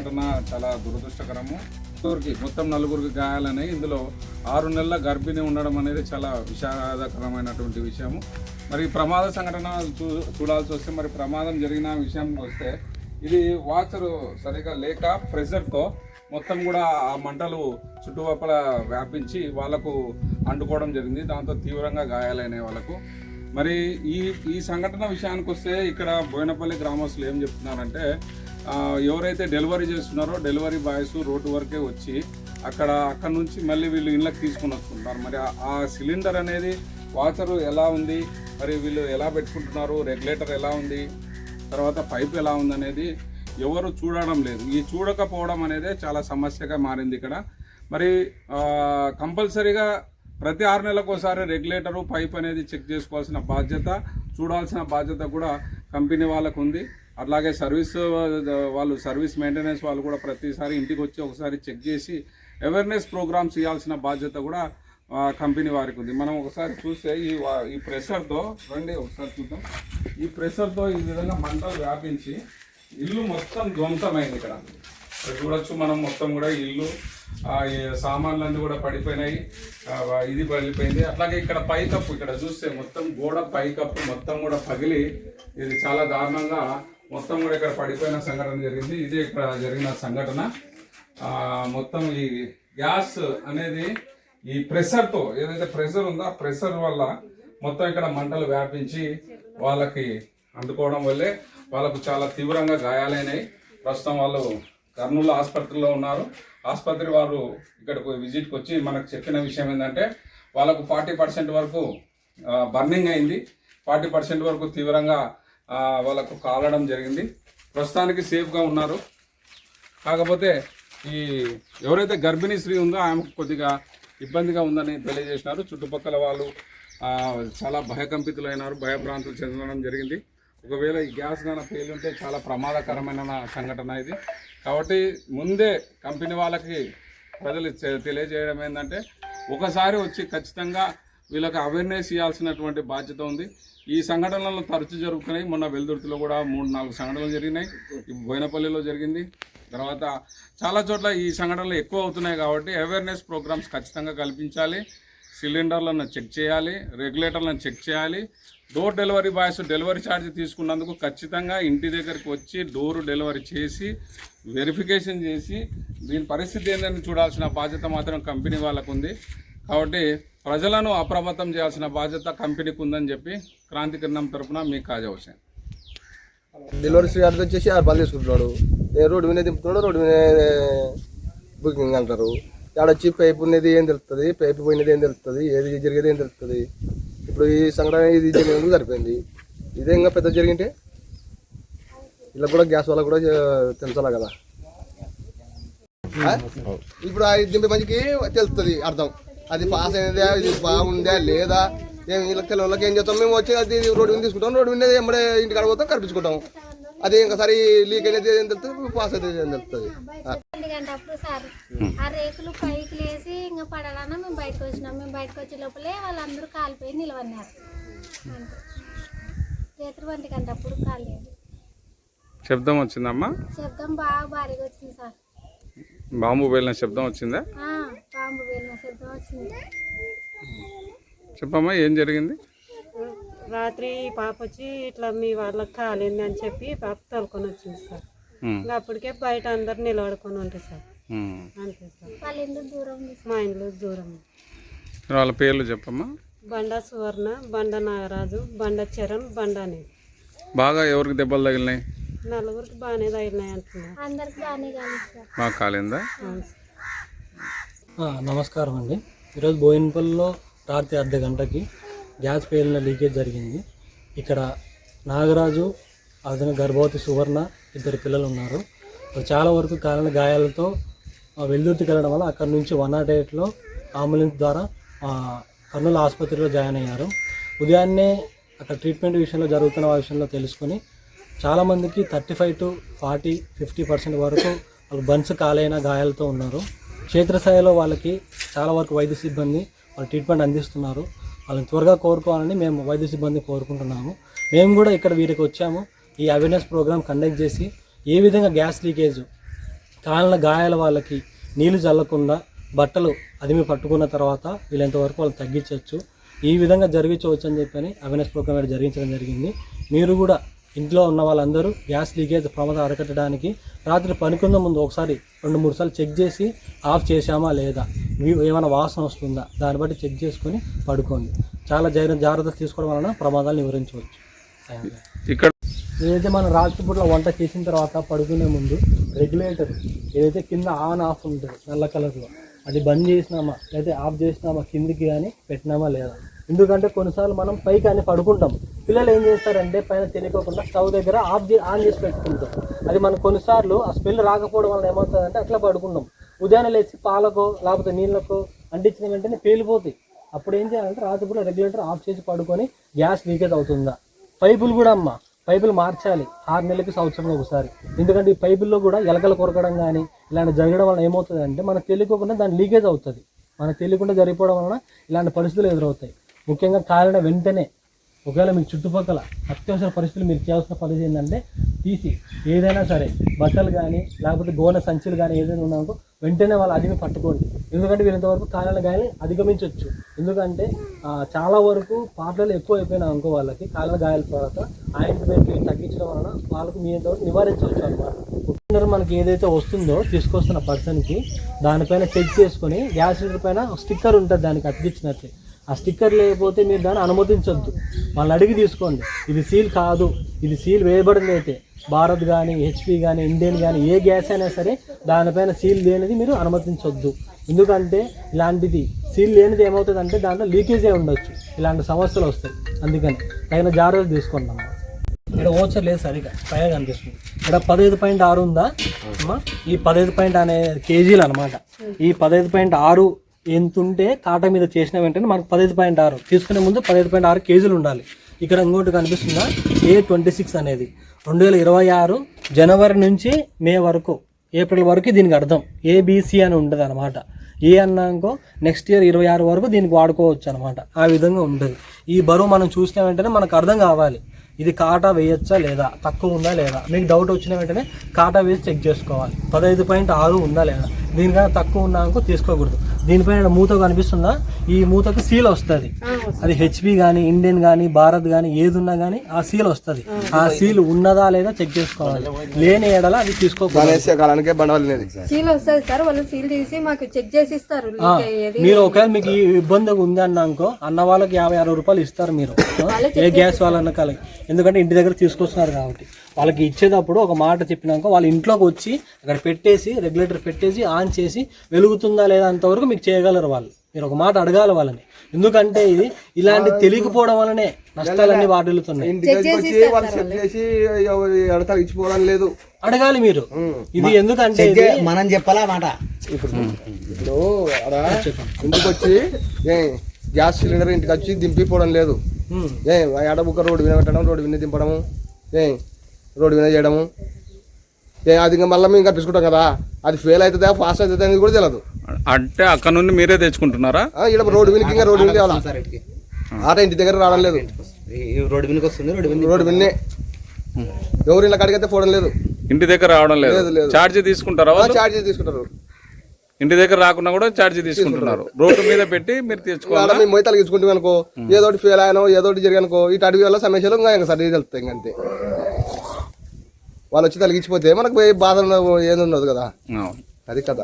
ఘటన చాలా దురదృష్టకరము. నలుగురికి మొత్తం నలుగురికి గాయాలని ఇందులో ఆరు నెలల గర్భిణి ఉండడం అనేది చాలా విషాదకరమైనటువంటి విషయము. మరి ప్రమాద సంఘటన చూ చూడాల్సి వస్తే మరి ప్రమాదం జరిగిన విషయం వస్తే ఇది వాచర్ సరిగా లేక ప్రెషర్తో మొత్తం కూడా ఆ మంటలు చుట్టుపక్కల వ్యాపించి వాళ్ళకు అంటుకోవడం జరిగింది. దాంతో తీవ్రంగా గాయాలైన వాళ్ళకు మరి ఈ ఈ సంఘటన విషయానికి వస్తే ఇక్కడ బోయినపల్లి గ్రామస్తులు ఏం చెప్తున్నారంటే ఎవరైతే డెలివరీ చేస్తున్నారో డెలివరీ బాయ్స్ రోడ్డు వరకే వచ్చి అక్కడ అక్కడ నుంచి మళ్ళీ వీళ్ళు ఇళ్ళకి తీసుకుని వస్తుంటారు. మరి ఆ- సిలిండర్ అనేది వాచరు ఎలా ఉంది? మరి వీళ్ళు ఎలా పెట్టుకుంటున్నారు? రెగ్యులేటర్ ఎలా ఉంది? తర్వాత పైప్ ఎలా ఉంది అనేది ఎవరు చూడడం లేదు. ఈ చూడకపోవడం అనేది చాలా సమస్యగా మారింది ఇక్కడ. మరి కంపల్సరీగా ప్రతి ఆరు నెలలకు ఒకసారి రెగ్యులేటరు పైప్ అనేది చెక్ చేసుకోవాల్సిన బాధ్యత చూడాల్సిన బాధ్యత కూడా కంపెనీ వాళ్ళకు ఉంది అట్లాగే సర్వీస్ వాళ్ళు సర్వీస్ మెయింటెనెన్స్ వాళ్ళు కూడా ప్రతిసారి ఇంటికి వచ్చి ఒకసారి చెక్ చేసి అవేర్నెస్ ప్రోగ్రామ్స్ ఇవ్వాల్సిన బాధ్యత కూడా కంపెనీ వారికి ఉంది. మనం ఒకసారి చూస్తే ఈ ఈ ప్రెషర్తో రండి ఒకసారి చూద్దాం. ఈ ప్రెషర్తో ఈ విధంగా మంటలు వ్యాపించి ఇల్లు మొత్తం ధ్వంసమైంది ఇక్కడ. చూడొచ్చు మనం మొత్తం కూడా ఇల్లు సామాన్లన్నీ కూడా పడిపోయినాయి. ఇది పగిలిపోయింది అట్లాగే ఇక్కడ పైకప్పు ఇక్కడ చూస్తే మొత్తం గోడ పైకప్పు మొత్తం కూడా పగిలి ఇది చాలా దారుణంగా మొత్తం కూడా ఇక్కడ పడిపోయిన సంఘటన జరిగింది. ఇది ఇక్కడ జరిగిన సంఘటన. మొత్తం ఈ గ్యాస్ అనేది ఈ ప్రెషర్తో ఏదైతే ప్రెషర్ ఉందో ఆ ప్రెషర్ వల్ల మొత్తం ఇక్కడ మంటలు వ్యాపించి వాళ్ళకి అందుకోవడం వల్లే వాళ్ళకు చాలా తీవ్రంగా గాయాలైనాయి ప్రస్తుతం వాళ్ళు కర్నూలు ఆసుపత్రిలో ఉన్నారు. ఆసుపత్రి వారు ఇక్కడికి విజిట్కి వచ్చి మనకు చెప్పిన విషయం ఏంటంటే వాళ్ళకు ఫార్టీ పర్సెంట్ వరకు బర్నింగ్ అయింది. ఫార్టీ పర్సెంట్ వరకు తీవ్రంగా వాళ్ళకు కాలడం జరిగింది. ప్రస్తుతానికి సేఫ్గా ఉన్నారు. కాకపోతే ఈ ఎవరైతే గర్భిణీ స్త్రీ ఉందో ఆమెకు కొద్దిగా ఇబ్బందిగా ఉందని తెలియజేసినారు. చుట్టుపక్కల వాళ్ళు చాలా భయకంపితులైనారు భయభ్రాంతులు చెందడం జరిగింది. ఒకవేళ ఈ గ్యాస్ గాన పేలుంటే చాలా ప్రమాదకరమైన సంఘటన ఇది. కాబట్టి ముందే కంపెనీ వాళ్ళకి ప్రజలు తెలియజేయడం ఏంటంటే ఒకసారి వచ్చి ఖచ్చితంగా వీళ్ళకి అవేర్నెస్ ఇవ్వాల్సినటువంటి బాధ్యత ఉంది. ఈ సంఘటనలు తరచు జరుగుతున్నాయి. మొన్న వెల్దుర్తిలో కూడా మూడు నాలుగు సంఘటనలు జరిగినాయి. బోయినపల్లిలో జరిగింది. తర్వాత చాలా చోట్ల ఈ సంఘటనలు ఎక్కువ అవుతున్నాయి కాబట్టి అవేర్నెస్ ప్రోగ్రామ్స్ ఖచ్చితంగా కల్పించాలి. సిలిండర్లను చెక్ చేయాలి. రెగ్యులేటర్లను చెక్ చేయాలి. Door delivery boys delivery charge తీసుకున్నందుకు ఖచ్చితంగా ఇంటి దగ్గరికి వచ్చి డోర్ డెలివరీ చేసి వెరిఫికేషన్ చేసి దీని పరిస్థితి ఏంటని చూడాల్సిన బాధ్యత మాత్రం కంపెనీ వాళ్ళకు ఉంది కాబట్టి ప్రజలను అప్రమత్తం చేయాల్సిన బాధ్యత కంపెనీకి ఉందని చెప్పి క్రాంతి కిరణం తరపున మీకు కాజవచ్చాను డెలివరీ శ్రీగారితో వచ్చేసి ఆరు పనులు తీసుకుంటున్నాడు. ఏ రోడ్డు మీద దింపుతున్నాడు రోడ్డు మీద బుకింగ్ అంటారు. ఆడ వచ్చి పైపు ఉన్నది ఏం తెలుస్తుంది పైపు పోయినది ఏం తెలుస్తుంది ఏది జరిగేది ఏం తెలుస్తుంది ఇప్పుడు ఈ సంఘటన ఇది జరిగినందుకు సరిపోయింది. ఇదే ఇంకా పెద్ద జరిగింటే? ఇలా కూడా గ్యాస్ వల్ల కూడా తెలుసాలా కదా? ఇప్పుడు ఆ దింపే మందికి తెలుస్తుంది అర్థం. అది పాస్ అయినదా ఇది బాగుందా? లేదా? ఏం వీళ్ళకి తెలియదు ఏం చేస్తాం? మేము వచ్చి అది రోడ్డు మీద తీసుకుంటాం. రోడ్డు మీద ఎంబడే ఇంటికాడ పోతాం కనిపించుకుంటాం. అది ఇంకోసారి లీక్ అనేది ఏం తెలుస్తుంది? పాస్ అయితే ఏం తెలుస్తుంది? గంటప్పుడు సార్. ఆ రేకులు పైకి లేసి ఇంకా పడాలన్నా మేము బయటకు వచ్చినాం. మేము బయటకు వచ్చే లోపలే వాళ్ళందరూ కాలిపోయి నిలవన్నారు అంతే. రేత్రి ఒంటి గంటప్పుడు కాలేదు. శబ్దం వచ్చిందమ్మా? శబ్దం బాగా భారీగా వచ్చింది సార్. బాంబు వెళ్ళిన శబ్దం వచ్చిందా? వెళ్ళిన శబ్దం వచ్చింది. చెప్పమ్మా ఏం జరిగింది? రాత్రి పాప వచ్చి ఇట్లా మీ వాళ్ళకి కాలింది అని చెప్పి పాప తోలుకొని వచ్చింది సార్. ఇంకా అప్పటికే బయట అందరు నిలబడుకొని ఉంటారు సార్. అంతే సార్. మా ఇంట్లో దూరం. వాళ్ళ పేర్లు చెప్పమ్మా. బండ సువర్ణ బండ నాగరాజు బండ చరణ్ బండ బాగా ఎవరికి దెబ్బలు తగిలినాయి? నలుగురికి బాగానే తగిలినాయి అంటున్నారు. అందరికి బాగానే కాలేదు? నమస్కారం అండి. ఈరోజు బోయినపల్లిలో రాత్రి అర్ధ గంటకి గ్యాస్ పేలిన లీకేజ్ జరిగింది. ఇక్కడ నాగరాజు అతని గర్భవతి సువర్ణ ఇద్దరు పిల్లలు ఉన్నారు. చాలా వరకు కాలిన గాయాలతో ఆ, వెల్దుర్తికి వెళ్ళడం వల్ల అక్కడ నుంచి వన్ నాట్ ఎయిట్లో అంబులెన్స్ ద్వారా కర్నూలు ఆసుపత్రిలో జాయిన్ అయ్యారు. ఉదయాన్నే అక్కడ ట్రీట్మెంట్ విషయంలో జరుగుతున్న విషయంలో తెలుసుకొని చాలామందికి thirty five to forty fifty percent వరకు వాళ్ళు బన్స్ కాలైన గాయాలతో ఉన్నారు. క్షేత్రస్థాయిలో వాళ్ళకి చాలా వరకు వైద్య సిబ్బంది వాళ్ళు ట్రీట్మెంట్ అందిస్తున్నారు. వాళ్ళని త్వరగా కోరుకోవాలని మేము వైద్య సిబ్బంది కోరుకుంటున్నాము. మేము కూడా ఇక్కడ వీరికి వచ్చాము. ఈ అవేర్నెస్ ప్రోగ్రామ్ కండక్ట్ చేసి ఏ విధంగా గ్యాస్ లీకేజ్ కాలిన గాయాల వాళ్ళకి నీళ్ళు చల్లకుండా బట్టలు అదిమి పట్టుకున్న తర్వాత వీళ్ళంతవరకు వాళ్ళు తగ్గించవచ్చు. ఈ విధంగా జరిగించవచ్చు అని చెప్పని అవేర్నెస్ ప్రోగ్రామ్ జరిగించడం జరిగింది. మీరు కూడా ఇంట్లో ఉన్న వాళ్ళందరూ గ్యాస్ లీకేజ్ ప్రమాదం అరకట్టడానికి రాత్రి పనుకున్న ముందు ఒకసారి రెండు మూడు సార్లు చెక్ చేసి ఆఫ్ చేశామా లేదా? ఏమైనా వాసన వస్తుందా? దాన్ని బట్టి చెక్ చేసుకొని పడుకోండి. చాలా జాగ్రత్త జాగ్రత్తలు తీసుకోవడం వలన ప్రమాదాలు నివారించవచ్చు. ఇక్కడ ఏదైతే మనం రాత్రిపూట్ల వంట చేసిన తర్వాత పడుకునే ముందు రెగ్యులేటర్ ఏదైతే కింద ఆన్ ఆఫ్ ఉంటుంది నల్ల కలర్లో అది బంద్ చేసినామా లేదా ఆఫ్ చేసినామా కిందికి కానీ పెట్టినామా లేదా? ఎందుకంటే కొన్నిసార్లు మనం పైకి అని పడుకుంటాం. పిల్లలు ఏం చేస్తారంటే పైన తెలియకోకుండా స్టవ్ దగ్గర ఆఫ్ చే ఆన్ చేసి పెట్టుకుంటాం అది మనం కొన్నిసార్లు ఆ స్మెల్ రాకపోవడం వల్ల ఏమవుతుందంటే అట్లా పడుకుంటాం. ఉదయాన్నే లేచి పాలకో లేకపోతే నీళ్ళకో అంటించిన వెంటనే పేలిపోతాయి. అప్పుడు ఏం చేయాలంటే రాత్రిపూట రెగ్యులేటర్ ఆఫ్ చేసి పడుకొని గ్యాస్ లీకేజ్ అవుతుందా? పైపులు కూడా అమ్మ పైపులు మార్చాలి. ఆరు నెలలకి సంవత్సరంలో ఒకసారి. ఎందుకంటే ఈ పైపుల్లో కూడా ఎలకలు కొరకడం కానీ ఇలాంటి జరగడం వల్ల ఏమవుతుంది అంటే మనకు తెలియకుండా దాని లీకేజ్ అవుతుంది. మనకు తెలియకుండా జరిగిపోవడం వలన ఇలాంటి పరిస్థితులు ఎదురవుతాయి. ముఖ్యంగా కాలిన వెంటనే ఒకవేళ మీకు చుట్టుపక్కల అత్యవసర పరిస్థితులు మీరు చేయాల్సిన పరిస్థితి ఏంటంటే తీసి ఏదైనా సరే బట్టలు కానీ లేకపోతే గోనె సంచులు కానీ ఏదైనా ఉన్నాకో వెంటనే వాళ్ళు అదిమి పట్టుకోండి. ఎందుకంటే వీళ్ళంతవరకు కాలిన గాయాలు అధిగమించవచ్చు ఎందుకంటే చాలా వరకు పాటలు ఎక్కువ అయిపోయినా అనుకో వాళ్ళకి కాలాల గాయాల తర్వాత ఆయింట్మెంట్ తగ్గించడం వలన వాళ్ళకు మీ ఎంతవరకు నివారించవచ్చు అనమాట మనకి ఏదైతే వస్తుందో తీసుకొస్తున్న పర్సన్కి దానిపైన చెక్ చేసుకొని గ్యాస్ సిలిండర్ పైన స్టిక్కర్ ఉంటుంది దానికి అతికిచ్చినట్లే. ఆ స్టిక్కర్ లేకపోతే మీరు దాన్ని అనుమతించొద్దు. వాళ్ళని అడిగి తీసుకోండి. ఇది సీల్ కాదు. ఇది సీల్ వేయబడింది అయితే భారత్ కానీ హెచ్పి కానీ ఇండియన్ కానీ ఏ గ్యాస్ అయినా సరే దానిపైన సీల్ లేనిది మీరు అనుమతించొద్దు. ఎందుకంటే ఇలాంటిది సీల్ లేనిది ఏమవుతుందంటే దాంట్లో లీకేజే ఉండొచ్చు. ఇలాంటి సమస్యలు వస్తాయి. అందుకని తగిన జాగ్రత్తలు తీసుకోండి అమ్మా. ఇక్కడ ఓచర్ లేదు సరిగా పైగా కనిపిస్తుంది. ఇక్కడ పదహైదు పాయింట్ ఆరు ఉందా? అమ్మా ఈ పదహైదు పాయింట్ అనే కేజీలు అనమాట ఈ పదహైదు పాయింట్ ఆరు ఎంత ఉంటే కాటా మీద చేసిన వెంటనే మనకు పదహైదు పాయింట్ ఆరు. తీసుకునే ముందు పదహైదు పాయింట్ ఆరు కేజీలు ఉండాలి. ఇక్కడ ఇంకోటి కనిపిస్తుందా? ఏ ట్వంటీ సిక్స్ అనేది. రెండు వేల ఇరవై ఆరు జనవరి నుంచి మే వరకు ఏప్రిల్ వరకు దీనికి అర్థం. ఏబీసీ అని ఉంటుంది అనమాట ఏ అన్నాకో నెక్స్ట్ ఇయర్ ఇరవై ఆరు వరకు దీనికి వాడుకోవచ్చు అనమాట ఆ విధంగా ఉంటుంది. ఈ బరువు మనం చూసిన వెంటనే మనకు అర్థం కావాలి. ఇది కాటా వేయచ్చా లేదా? తక్కువ ఉందా లేదా? మీకు డౌట్ వచ్చిన వెంటనే కాటా వేసి చెక్ చేసుకోవాలి. పదహైదు పాయింట్ ఆరు ఉందా లేదా? దీనికన్నా తక్కువ ఉన్నాకో తీసుకోకూడదు. దీనిపైన మూత కనిపిస్తుందా ఈ మూతకు సీల్ వస్తుంది. అది హెచ్పి కానీ ఇండియన్ కానీ భారత్ కానీ ఏది ఉన్నా కానీ ఆ సీల్ వస్తుంది. ఆ. సీల్ ఉన్నదా లేదా చెక్ చేసుకోవాలి. లేని ఏడల అది తీసుకోకూడదు. గణేష్ కాలానికే బండవాలి అనేది సీల్ వస్తుంది సార్ వాళ్ళు సీల్ తీసి మాకు చెక్ చేసి ఇస్తారు ఆ, లీక్ అయ్యేది. మీరు ఒకవేళ మీకు ఈ ఇబ్బంది ఉంది అన్నాకో అన్న వాళ్ళకి యాభై అరవై రూపాయలు ఇస్తారు మీరు. ఏ గ్యాస్ వాళ్ళన్న కాలకి ఎందుకంటే ఇంటి దగ్గర తీసుకొస్తున్నారు కాబట్టి. వాళ్ళకి ఇచ్చేటప్పుడు ఒక మాట చెప్పినాక వాళ్ళ ఇంట్లోకి వచ్చి అక్కడ పెట్టేసి రెగ్యులేటర్ పెట్టేసి ఆన్ చేసి వెలుగుతుందా లేదా అంతవరకు మీకు చేయగలరు వాళ్ళు. మీరు ఒక మాట అడగాలి వాళ్ళని. ఎందుకంటే ఇది ఇలాంటి తెలియకపోవడం వల్లనే నష్టాలన్నీ వాటిల్లుతున్నాయి. లేదు. అడగాలి మీరు. ఇది ఎందుకంటే ఇది మనం చెప్పాలా మాట? ఇప్పుడు ఇంటికి వచ్చి ఏ గ్యాస్ సిలిండర్ ఇంటికి వచ్చి దింపిపోవడం లేదు. ఏ ఎడబుక్క రోడ్డు విన పెట్టడం రోడ్డు విన దింపడము. ఏ రోడ్డు విన చేయడము. ఏ అది ఇంకా మళ్ళీ మేము కట్టించుకుంటాం కదా. అది ఫెయిల్ అవుతుందా ఫాస్ట్ అవుతుందా అనేది కూడా తెలియదు అంటే అక్కడ నుండి మీరే తెచ్చుకుంటున్నారా? ఈడ రోడ్డు వినికి ఇంకా రోడ్డు ఇటుకి. ఆట ఇంటి దగ్గర రావడం లేదు. ఈ రోడ్డు వెనుక వస్తుంది రోడ్డు వెనుక రోడ్డు విన్నే ఎవరు ఇలా కడిగితే పోవడం లేదు. ఇంటి దగ్గర రావడం లేదు. ఛార్జ్ తీసుకుంటారా వాళ్ళు? ఛార్జెస్ తీసుకుంటారు. ఇంటి దగ్గర రాకుండా కూడా ఛార్జ్ తీసుకుంటున్నారు. రోడ్డు మీద పెట్టి మీరు తెచ్చుకోవాలా మేము మొయ్యి తలిగించుకుంటాం అనుకో ఏదో ఒకటి ఫెయిల్ అయినో ఏదో ఒకటి జరిగానుకో ఇటు అడిగి వల్ల సమస్యలు ఇంకా ఇంకా సరి తెలుస్తాయి ఇంకా అంతే. వాళ్ళు వచ్చి తలిగించిపోతే మనకు పోయి బాధ ఏది ఉండదు కదా. అది కదా